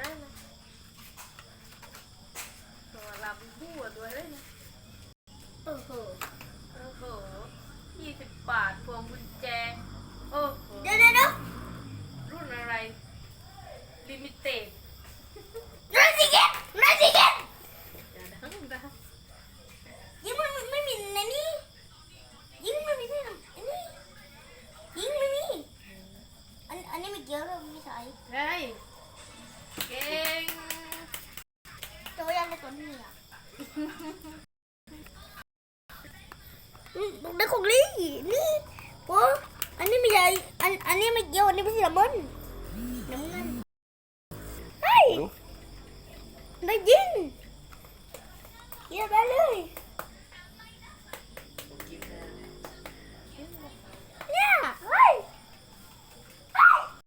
เลยนะตัวลำบัวด้วยเลยนะโอ้โหโอ้โหยี่สิบบาทพวงกุญแจโอ้โหเดี๋ยวเดี๋ยวดี๋ยรุ่นอะไรลิมิเต็ดนั่นสิเกนนั่นสิเกนอย่าดังนะยิ่งม่ไม่มีในนี้ยิ่งไม่มีในนี้ยิ่งไม่มีอันอันนี้มีเกี่ยวเลยไม่ใช่ใช่ ก่งตัวยังในตัวนี้อะได้ของลี่นี่โอ้อันนี้ไม่ใหญ่อันอันนี้ไม่เกี่ยวอันนี้ไม่ใช่ละมุนน้ำเงินเฮ้ยได้ยินเยี่ยมไปเลย